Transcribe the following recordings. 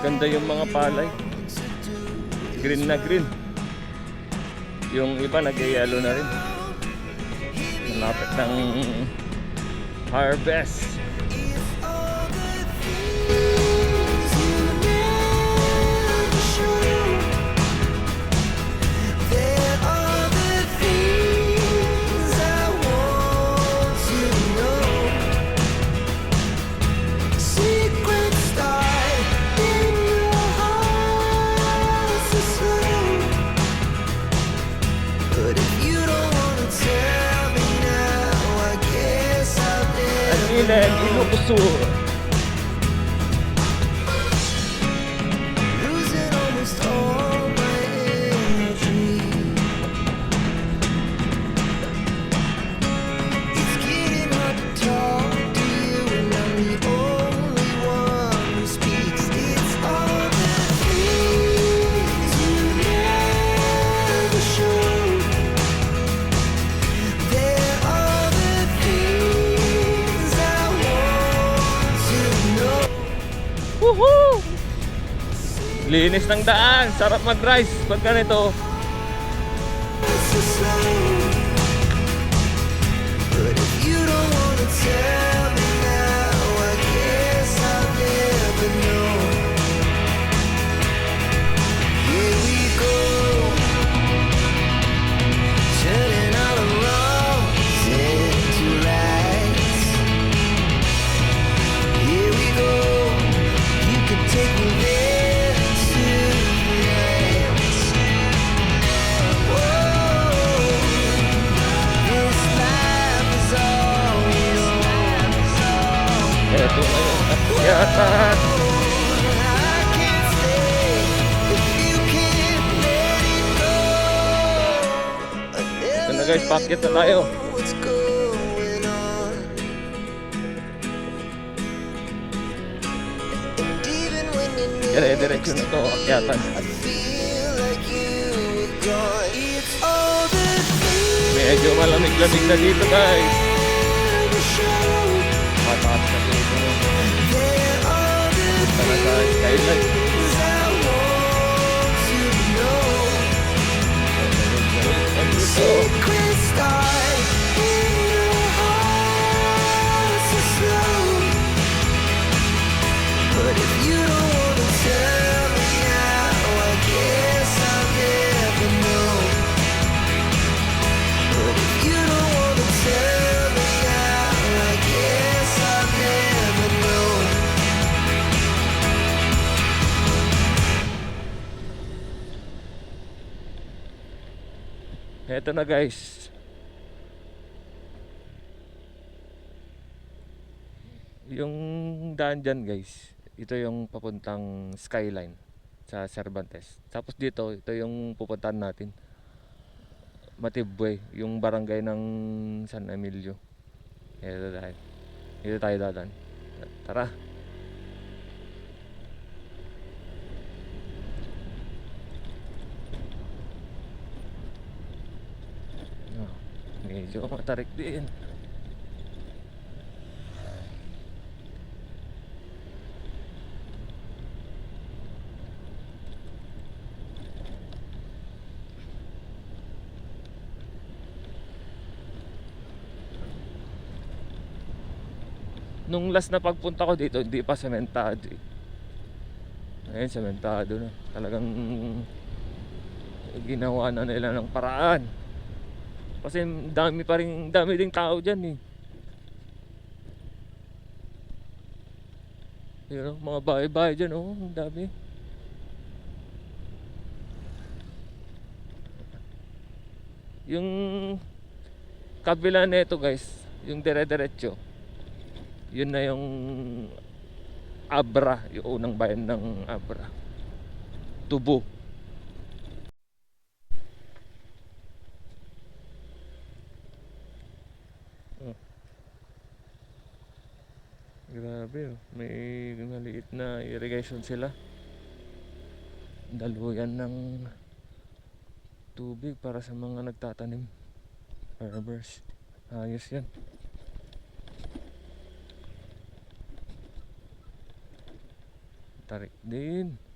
Ganda yung mga palay. Green na green. Yung iba nag-yellow na rin. Malapit ng harvest. Woohoo! Linis ng daan. Sarap mag-rice pag ganito. But if you don't wanna tell guys, packet na tayo. Dire-diretso na to, akyatan. Medyo malamig-lamig na dito guys. Mataas na dito. Punta na sa Eto na guys. Yung daan dyan guys, ito yung papuntang skyline sa Cervantes. Tapos dito, ito yung pupuntahan natin. Matibwe, yung barangay ng San Emilio. Ito tayo. Dito tayo dadan. Tara. Ah, Medyo matarik din. Nung last na pagpunta ko dito, hindi pa sementado eh. Ngayon, sementado na. Talagang ginawa na nila ng paraan. Kasi dami pa rin, dami ding tao dyan eh. Yun, oh, mga bahay-bahay dyan, oh, ang dami. Yung kabila nito guys, yung dire-diretso, yun na yung Abra, yung unang bayan ng Abra. Tubo. Oh. Grabe oh. May maliit na irrigation sila. Daluyan ng tubig para sa mga nagtatanim. Farmers. Ayos yan. Tarik din.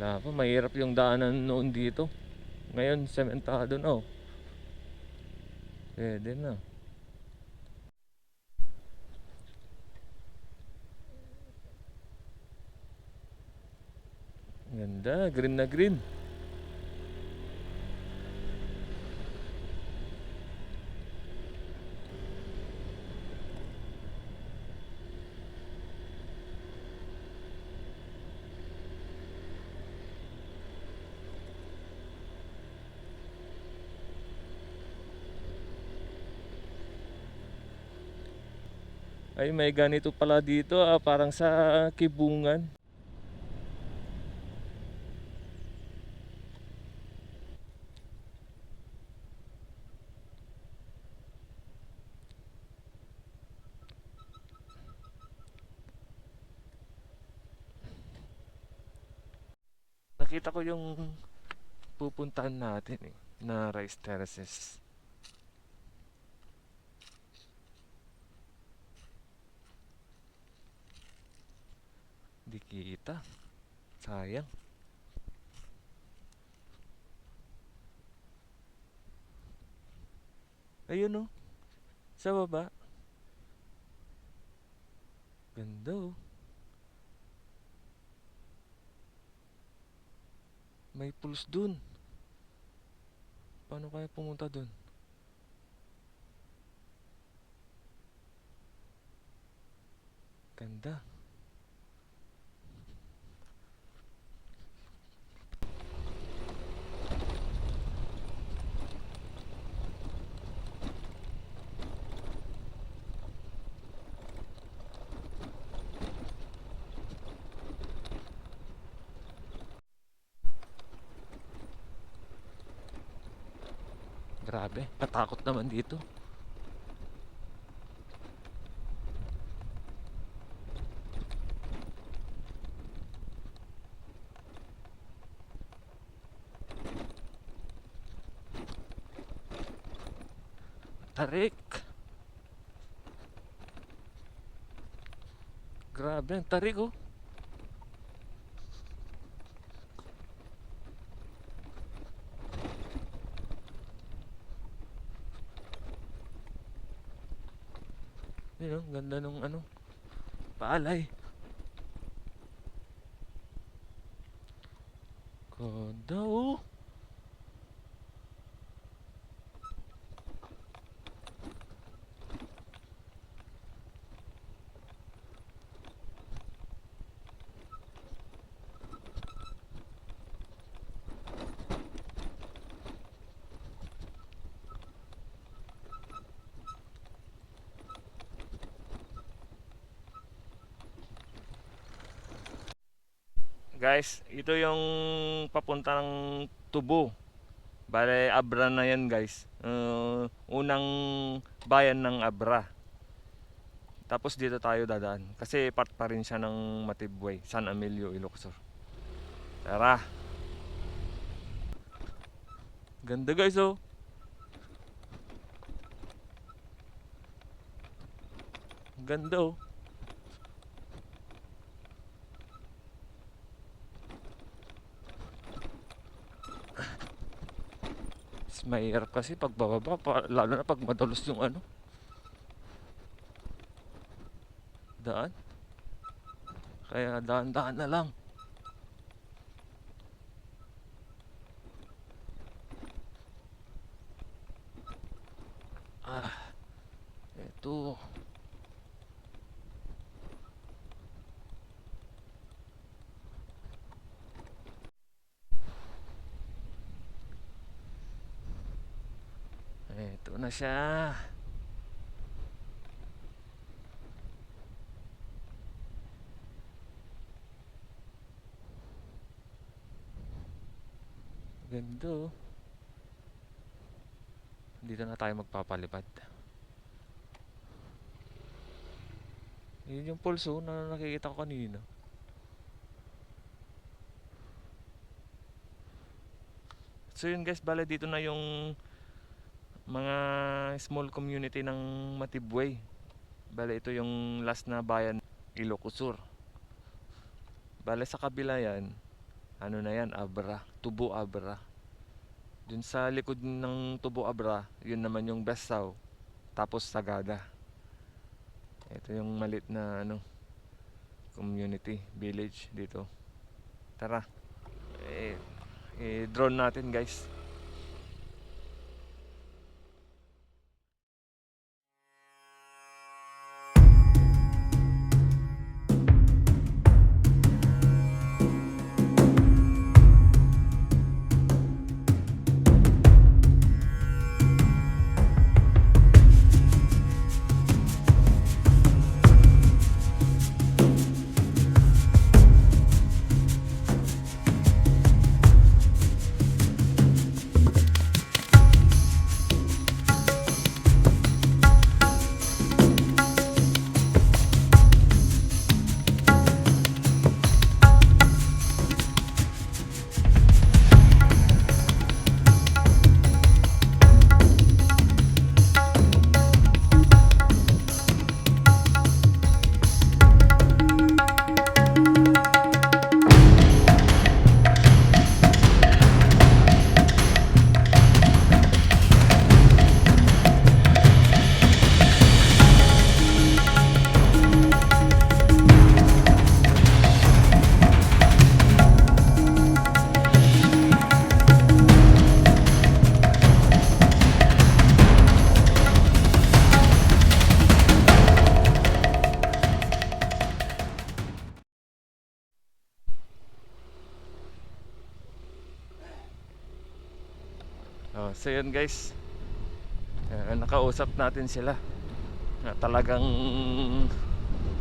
Wala pa, mahirap yung daanan noon dito. Ngayon, sementado na oh. Pwede na. Ganda, green na green. Ay, may ganito pala dito ah, parang sa kibungan. Nakita ko yung pupuntahan natin eh, na rice terraces. Di kita. Sayang. Ayun oh. Sa baba. Ganda oh. May pools dun. Paano kaya pumunta dun? Ganda. Grabe, natakot naman dito. Tarik. Grabe, tarik oh. Yun oh, ganda nung ano, paalay. Ganda oh. Guys, ito yung papunta ng Tubo. Bale, Abra na yan guys. Uh, unang bayan ng Abra. Tapos dito tayo dadaan. Kasi part pa rin siya ng Matibway, San Emilio, Ilocos. Tara! Ganda guys oh. Ganda oh. Mahirap kasi pag bababa, lalo na pag madalos yung ano. Daan. Kaya daan-daan na lang. Ah, eto. Na siya. Ganda oh. Dito na tayo magpapalipad. Yun yung pulso na nakikita ko kanina. So yun guys, bale dito na yung mga small community ng Matibway. Bale ito yung last na bayan Ilocos Sur. Bale sa kabila yan, ano na yan, Abra, Tubo Abra. Dun sa likod ng Tubo Abra, yun naman yung Besaw, tapos Sagada. Ito yung malit na ano, community, village dito. Tara, eh, eh, drone natin guys. So yun guys. Eh, nakausap natin sila. Na talagang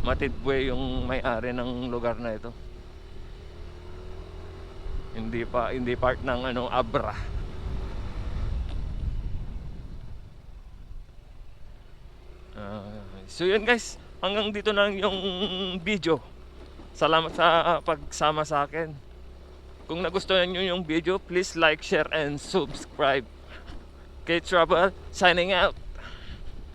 matidbwe yung may-ari ng lugar na ito. Hindi pa hindi part ng ano Abra. Ah, so yun guys, hanggang dito na yung video. Salamat sa pagsama sa akin. Kung nagustuhan nyo yung video, please like, share, and subscribe. K Trouble, signing out.